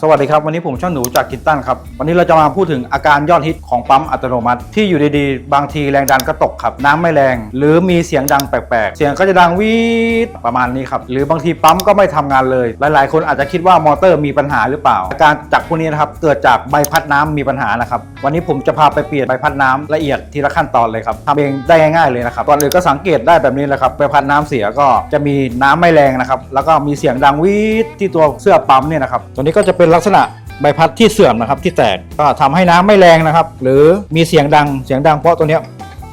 สวัสดีครับ วันนี้ผมช่างหนูจากกินตันครับ วันนี้เราจะมาพูดถึงอาการยอดฮิตของปั๊มอัตโนมัติ ที่อยู่ดีๆ บางทีแรงดันก็ตกครับ น้ำไม่แรง หรือมีเสียงดังแปลกๆ เสียงก็จะดังวีดประมาณนี้ครับ หรือบางทีปั๊มก็ไม่ทำงานเลย หลายๆ คนอาจจะคิดว่ามอเตอร์มีปัญหาหรือเปล่า อาการจากพวกนี้นะครับเกิดจากใบพัดน้ำมีปัญหานะครับวันนี้ผมจะพาไปเปลี่ยนใบพัดน้ำละเอียดทีละขั้นตอนเลยครับทำเองได้ง่ายๆเลยนะครับก่อนอื่นก็สังเกตได้แบบนี้แหละครับใบพัดน้ำเสียก็จะมีน้ำไม่แรงนะครับแล้วก็มีเสียงดังวีดที่ตัวเสื้อปั๊มเนี่ยนะครับตัวนี้ก็จะเป็นลักษณะใบพัดที่เสื่อมนะครับที่แตกก็ทำให้น้ำไม่แรงนะครับ หรือมีเสียงดังเสียงดังเพราะตัวเนี้ย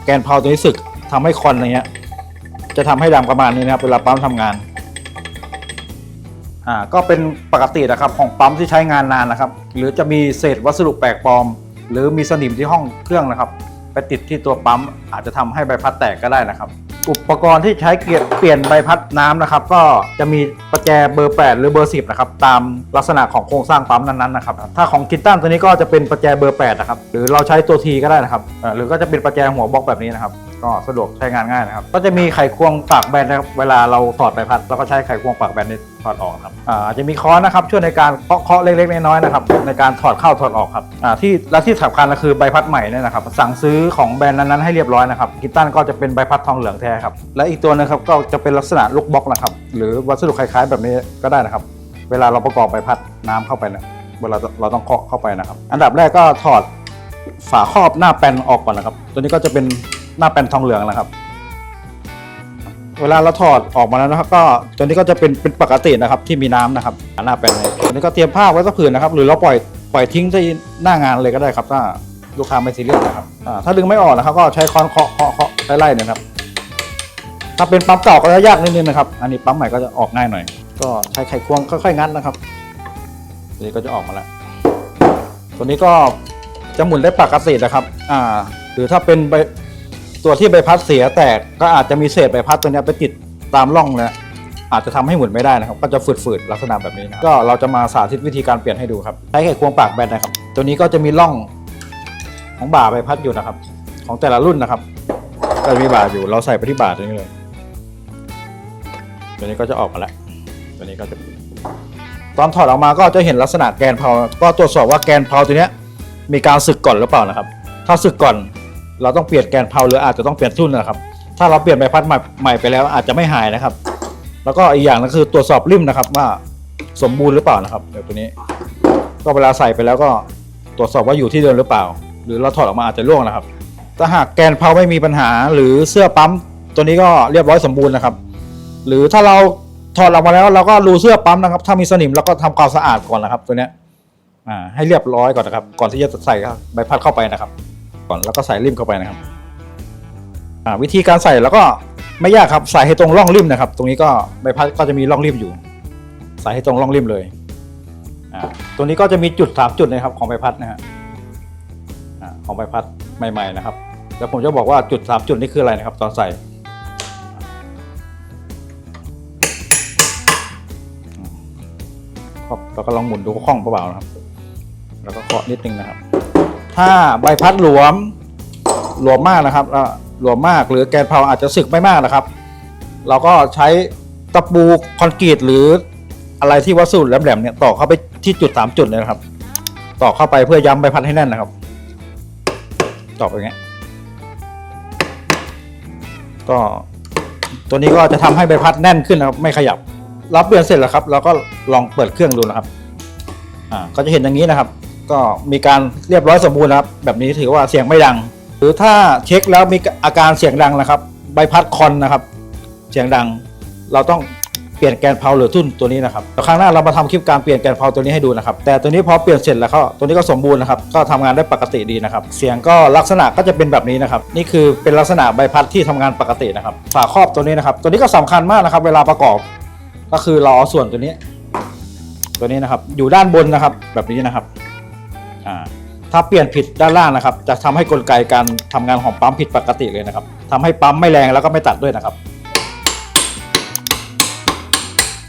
แกนเพาตัวนี้สึกทำให้คอนอะไรเงี้ยจะทำให้ดังประมาณนี้นะครับเวลาปั๊มทำงานอ่าก็เป็นปกตินะครับของปั๊มที่ใช้งานนานนะครับ หรือจะมีเศษวัสดุแปลกปลอม หรือมีสนิมที่ห้องเครื่องนะครับ ไปติดที่ตัวปั๊มอาจจะทำให้ใบพัดแตกก็ได้นะครับ อุปกรณ์ที่ใช้เกียเปลี่ยนใบพัดน้ำนะครับ ก็จะมีประแจเบอร์ 8 หรือเบอร์ 10 นะครับ ตามลักษณะของโครงสร้างปั๊มนั้นๆนะครับ ถ้าของกินตันตัวนี้ก็จะเป็นประแจเบอร์ 8 นะครับ หรือเราใช้ตัวทีก็ได้นะครับ หรือก็จะเป็นประแจหัวบล็อกแบบนี้นะครับ ก็สะดวกใช้งานง่ายนะครับ ก็จะมีไขควงปากแบนนะครับ เวลาเราถอดใบพัดเราก็ใช้ไขควงปากแบนนี้ ถอดออกครับอ่าจจะมีค้อนนะครับช่วยในการเคาะเคาะเล็กๆน้อยๆนะครับในการถอดเข้าถอดออกครับอ่าที่และที่สำคัญก็คือใบพัดใหม่เนี่ยนะครับสั่งซื้อของแบรนด์นั้นๆให้เรียบร้อยนะครับกิตตันก็จะเป็นใบพัดทองเหลืองแท้ครับและอีกตัวนึงครับก็จะเป็นลักษณะลูกบล็อกนะครับหรือวัสดุคล้ายๆ แบบนี้ก็ได้นะครับ เวลาเราประกอบใบพัดน้ำเข้าไปเนี่ยเวลาเราต้องเคาะเข้าไปนะครับ อันดับแรกก็ถอดฝาครอบหน้าแปนออกก่อนนะครับ ตัวนี้ก็จะเป็นหน้าแปนทองเหลืองนะครับ เวลาเราถอดออกมาแล้วนะครับ ก็ตัวนี้ก็จะเป็นเป็นปกตินะครับที่มีน้ำนะครับหน้าแปนเลยตัวนี้ก็เตรียมผ้าไว้สักผืนนะครับ หรือเราปล่อยปล่อยทิ้งที่หน้างานเลยก็ได้ครับ ถ้าลูกค้าไม่ซีเรียสนะครับอ่าถ้าดึงไม่ออกนะครับ ก็ใช้ค้อนเคาะเคาะเคาะไล่ๆนะครับ ถ้าเป็นปั๊มเก่าก็จะยากนิดนึงนะครับ อันนี้ปั๊มใหม่ก็จะออกง่ายหน่อย ก็ใช้ไขควงค่อยๆงัดนะครับตัวนี้ก็จะออกมาแล้วตัวนี้ก็จะหมุนได้ปกตินะครับ อ่า หรือถ้าเป็น ตัวที่ใบพัดเสียแตกก็อาจจะมีเศษใบพัดตัวนี้ไปติดตามร่องนี่ยอาจจะทำให้หมุนไม่ได้นะครับ ก็จะฝืดๆลักษณะแบบนี้นะก็เราจะมาสาธิตวิธีการเปลี่ยนให้ดูครับใช้ไขควงปากแบนนะครับ ตัวนี้ก็จะมีร่องของบ่าใบพัดอยู่นะครับ ของแต่ละรุ่นนะครับ ก็จะมีบ่าอยู่เราใส่ไปที่บ่าตัวนี้เลย ตัวนี้ก็จะออกมาแล้วตัวนี้ก็จะตอนถอดออกมาก็จะเห็นลักษณะแกนเพลาก็ตรวจสอบว่าแกนเพลาตัวนี้มีการสึกก่อนหรือเปล่านะครับ ถ้าสึกก่อน เราต้องเปลี่ยนแกนเพลาหรืออาจจะต้องเปลี่ยนทุ่นนะครับ ถ้าเราเปลี่ยนใบพัดใหม่ไปแล้วอาจจะไม่หายนะครับ แล้วก็อีกอย่างนึงคือตรวจสอบริมนะครับว่าสมบูรณ์หรือเปล่านะครับเดี๋ยวตัวนี้ ก็เวลาใส่ไปแล้วก็ตรวจสอบว่าอยู่ที่เดิมหรือเปล่า หรือเราถอดออกมาอาจจะร่วงนะครับ ถ้าหากแกนเพลาไม่มีปัญหาหรือเสื้อปั๊มตัวนี้ก็เรียบร้อยสมบูรณ์นะครับ หรือถ้าเราถอดออกมาแล้วเราก็รูเสื้อปั๊มนะครับ ถ้ามีสนิมเราก็ทำความสะอาดก่อนนะครับ ตัวเนี้ยให้เรียบร้อยก่อนนะครับ ก่อนที่จะใส่ใบพัดเข้าไปนะครับ ก่อนแล้วก็ใส่ริมเข้าไปนะครับอ่าวิธีการใส่แล้วก็ไม่ยากครับใส่ให้ตรงร่องริมนะครับ ตรงนี้ก็ใบพัดก็จะมีร่องริมอยู่ ใส่ให้ตรงร่องริมเลยอ่าตัวนี้ก็จะมีจุดสามจุดนะครับของใบพัดนะฮะอ่าของใบพัดใหม่ ๆนะครับแล้วผมจะบอกว่าจุดสามจุดนี้คืออะไรนะครับ ตอนใส่ครับเราก็ลองหมุนดูคล่องเปล่าๆนะครับ แล้วก็เคาะนิดนึงนะครับ ถ้าใบพัดหลวมหลวมมากนะครับหลวมมากหรือแกนเพลาอาจจะสึกไม่มากนะครับ เราก็ใช้ตะปูคอนกรีตหรืออะไรที่วัสดุแหลมๆเนี่ยตอกเข้าไปที่จุดสามจุดเลยนะครับตอกเข้าไปเพื่อย้ำใบพัดให้แน่นนะครับตอกอย่างเงี้ยก็ตัวนี้ก็จะทำให้ใบพัดแน่นขึ้นนะครับ ไม่ขยับ รับเปลี่ยนเสร็จแล้วครับ เราก็ลองเปิดเครื่องดูนะครับ อ่า ก็จะเห็นอย่างนี้นะครับ ก็มีการเรียบร้อยสมบูรณ์ครับ แบบนี้ถือว่าเสียงไม่ดัง หรือถ้าเช็คแล้วมีอาการเสียงดังนะครับ ใบพัดคอนนะครับ เสียงดัง เราต้องเปลี่ยนแกนเพลาหรือทุ่นตัวนี้นะครับครั้งหน้าเรามาทำคลิปการเปลี่ยนแกนเพลาตัวนี้ให้ดูนะครับ แต่ตัวนี้พอเปลี่ยนเสร็จแล้วก็ตัวนี้ก็สมบูรณ์นะครับ ก็ทำงานได้ปกติดีนะครับ เสียงก็ลักษณะก็จะเป็นแบบนี้นะครับ นี่คือเป็นลักษณะใบพัดที่ทำงานปกตินะครับ ฝาครอบตัวนี้นะครับ ตัวนี้ก็สำคัญมากนะครับ เวลาประกอบ ก็คือเราเอาส่วนตัวนี้ ตัวนี้นะครับ อยู่ด้านบนนะครับ แบบนี้นะครับ อ่าถ้าเปลี่ยนผิดด้านล่างนะครับ จะทำให้กลไกการทำงานของปั๊มผิดปกติเลยนะครับทำให้ปั๊มไม่แรงแล้วก็ไม่ตัดด้วยนะครับ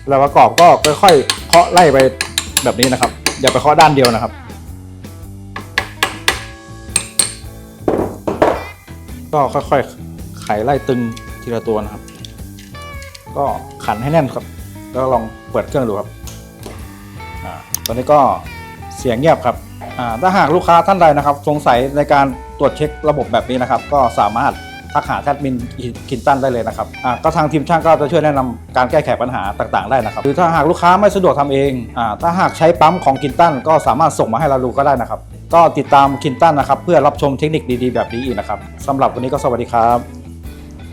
เวลาประกอบก็ค่อยๆเคาะไล่ไปแบบนี้นะครับ อย่าไปเคาะด้านเดียวนะครับ ก็ค่อยๆไขไล่ตึงทีละตัวนะครับ ก็ขันให้แน่นครับ แล้วลองเปิดเครื่องดูครับอ่าตอนนี้ก็เสียงเงียบครับ อ่าถ้าหากลูกค้าท่านใดนะครับ สงสัยในการตรวจเช็คระบบแบบนี้นะครับ ก็สามารถทักหาแอดมินคินตันได้เลยนะครับอ่าก็ทางทีมช่างก็จะช่วยแนะนำการแก้ไขปัญหาต่างๆ ได้นะครับ หรือถ้าหากลูกค้าไม่สะดวกทำเองอ่าถ้าหากใช้ปั๊มของคินตันก็สามารถส่งมาให้เราดูก็ได้นะครับ ก็ติดตามคินตันนะครับ เพื่อรับชมเทคนิคดีๆ แบบนี้อีกนะครับสำหรับวันนี้ก็สวัสดีครับ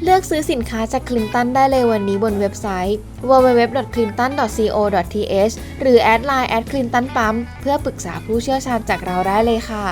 เลือกซื้อสินค้าจากคลินตันได้เลยวันนี้บนเว็บไซต์ www.clinton.co.th หรือแอดไลน์แอดคลินตันปั๊มเพื่อปรึกษาผู้เชี่ยวชาญจากเราได้เลยค่ะ